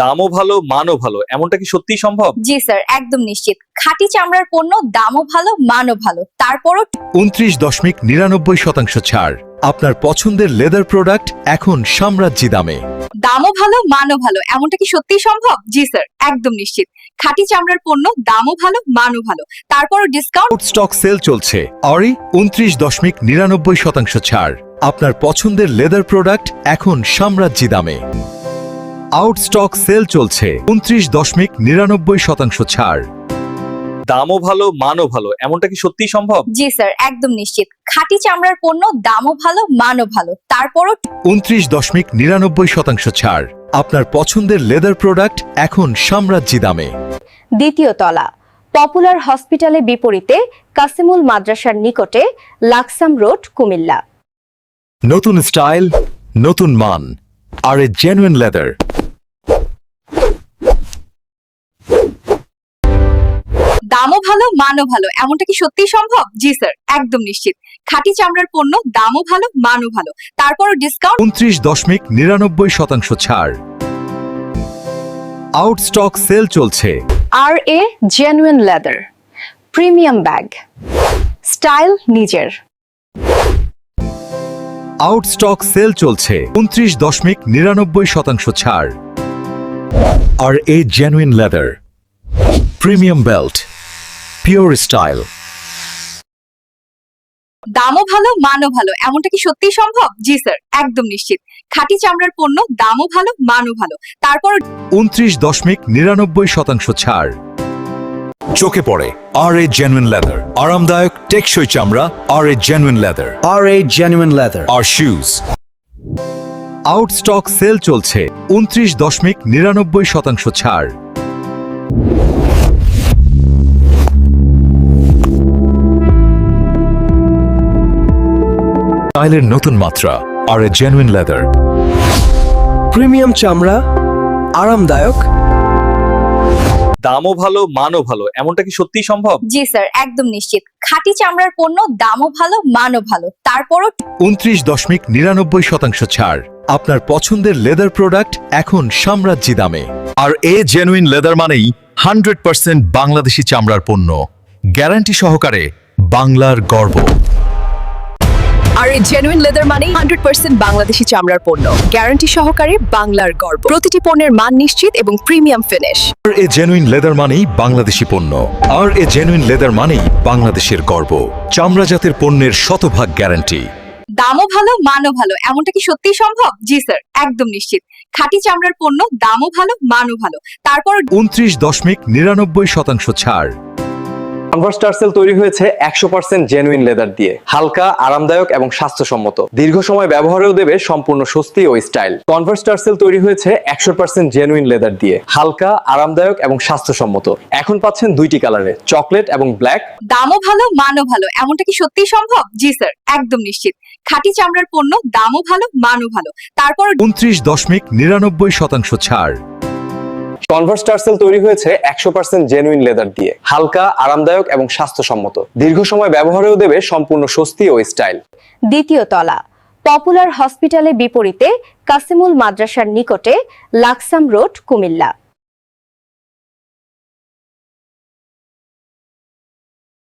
দামও ভালো মানও ভালো। এমনটা কি সত্যিই সম্ভব? জি স্যার একদম নিশ্চিত। খাঁটি চামড়ার পণ্য দামও ভালো মানও ভালো। তারপরও উনত্রিশ দশমিক নিরানব্বই শতাংশ ছাড়। আপনার পছন্দের লেদার প্রোডাক্ট এখন সাম্রাজ্যি দামে। দামও ভালো মানও ভালো। এমনটা কি সত্যিই সম্ভব? জি স্যার একদম নিশ্চিত। খাঁটি চামড়ার পণ্য দামও ভালো মানও ভালো। তারপরও ডিসকাউন্ট স্টক সেল চলছে। অরি উনত্রিশ দশমিক নিরানব্বই শতাংশ ছাড়। আপনার পছন্দের লেদার প্রোডাক্ট এখন সাম্রাজ্যি দামে। আউট স্টক সেল চলছে। উনত্রিশ দশমিক নিরানব্বই শতাংশ ছাড়। দামও ভালো মানও ভালো। এমনটা কি সত্যি সম্ভব? জি স্যার একদম নিশ্চিত। খাঁটি চামড়ার পণ্য দামও ভালো মানও ভালো। তারপরও উনত্রিশ দশমিক নিরানব্বই শতাংশ ছাড়। আপনার পছন্দের লেদার প্রোডাক্ট এখন সাম্রাজ্যি দামে। দ্বিতীয় তলা। পপুলার হসপিটালে বিপরীতে কাসিমুল মাদ্রাসার নিকটে লাকসাম রোড কুমিল্লা। নতুন স্টাইল নতুন মান আর এ জেনুইন লেদার দামও ভালো মানও ভালো। এমনটা কি সত্যিই সম্ভব? জি স্যার একদম নিশ্চিত। খাঁটি চামড়ার পণ্য দামও ভালো মানও ভালো। তারপরও ডিসকাউন্ট উনত্রিশ দশমিক নিরানব্বই শতাংশ ছাড়। আউটস্টক সেল চলছে। R A genuine leather premium bag style নিজের। আউটস্টক সেল চলছে। উনত্রিশ দশমিক নিরানব্বই শতাংশ ছাড়। R A genuine leather premium belt pure style দামও ভালো মানও ভালো। এমনটা কি সত্যিই সম্ভব? জি স্যার একদম নিশ্চিত। খাঁটি চামড়ার পণ্য দামও ভালো মানও ভালো। তারপর উনত্রিশ দশমিক নিরানব্বই শতাংশ ছাড়। চোখে পড়ে আর এ জেনুইন লেদার আরামদায়ক টেকসই চামড়া R A genuine leather RA Genuine Leather. আর শুজ আউট স্টক সেল চলছে উনত্রিশ দশমিক নিরানব্বই শতাংশ ছাড়। স্টাইলের নতুন মাত্রা R A genuine leather premium চামড়া আরামদায়ক। দামও ভালো মানও ভালো এমনটা কি সত্যিই সম্ভব? জি স্যার একদম নিশ্চিত। খাঁটি চামড়ার পণ্য দামও ভালো মানও ভালো। তারপরও উনত্রিশ দশমিক নিরানব্বই শতাংশ ছাড়। আপনার পছন্দের লেদার প্রোডাক্ট এখন সাম্রাজ্যি দামে। আর এ জেনুইন লেদার মানেই হান্ড্রেড পার্সেন্ট বাংলাদেশি চামড়ার পণ্য। গ্যারান্টি সহকারে বাংলার গর্ব। আর এই জেনুইন লেদার মানেই হান্ড্রেড পার্সেন্ট বাংলাদেশি চামড়ার পণ্য। গ্যারান্টি সহকারে বাংলার গর্ব। প্রতিটি পণ্যের মান নিশ্চিত এবং premium finish R A genuine leather মানেই বাংলাদেশি পণ্য। আর এ জেনুইন লেদার মানেই বাংলাদেশের গর্ব। চামড়া জাতের পণ্যের শতভাগ গ্যারান্টি দামও ভালো মানও ভালো। এমনটা কি সত্যিই সম্ভব? জি স্যার একদম নিশ্চিত। খাঁটি চামড়ার পণ্য দামও ভালো মানও ভালো। তারপর উনত্রিশ দশমিক নিরানব্বই শতাংশ ছাড়। কনভার্স টার্সেল তৈরি হয়েছে একশো পার্সেন্ট জেনুইন লেদার দিয়ে। হালকা আরামদায়ক এবং স্বাস্থ্যসম্মত। দীর্ঘ সময় ব্যবহারেও দেবে সম্পূর্ণ স্বস্তি ও স্টাইল কনভার্স টার্সেল তৈরি হয়েছে একশো পার্সেন্ট জেনুইন লেদার দিয়ে। হালকা আরামদায়ক এবং স্বাস্থ্যসম্মত। এখন পাচ্ছেন দুইটি কালারে চকলেট এবং ব্ল্যাক দামও ভালো মানও ভালো। এমনটা কি সত্যিই সম্ভব? জি স্যার একদম নিশ্চিত। খাঁটি চামড়ার পণ্য দামও ভালো মানও ভালো। তারপর উনত্রিশ দশমিক নিরানব্বই শতাংশ ছাড়। কনভার্স টার্সেল তৈরি হয়েছে একশো পার্সেন্ট জেনুইন লেদার দিয়ে। হালকা, আরামদায়ক এবং স্বাস্থ্যসম্মত। দীর্ঘ সময় ব্যবহারেও দেবে সম্পূর্ণ স্বস্তি ও স্টাইল দ্বিতীয় তলা পপুলার হসপিটালে বিপরীতে কাসিমুল মাদ্রাসার নিকটে লাকসাম রোড, কুমিল্লা।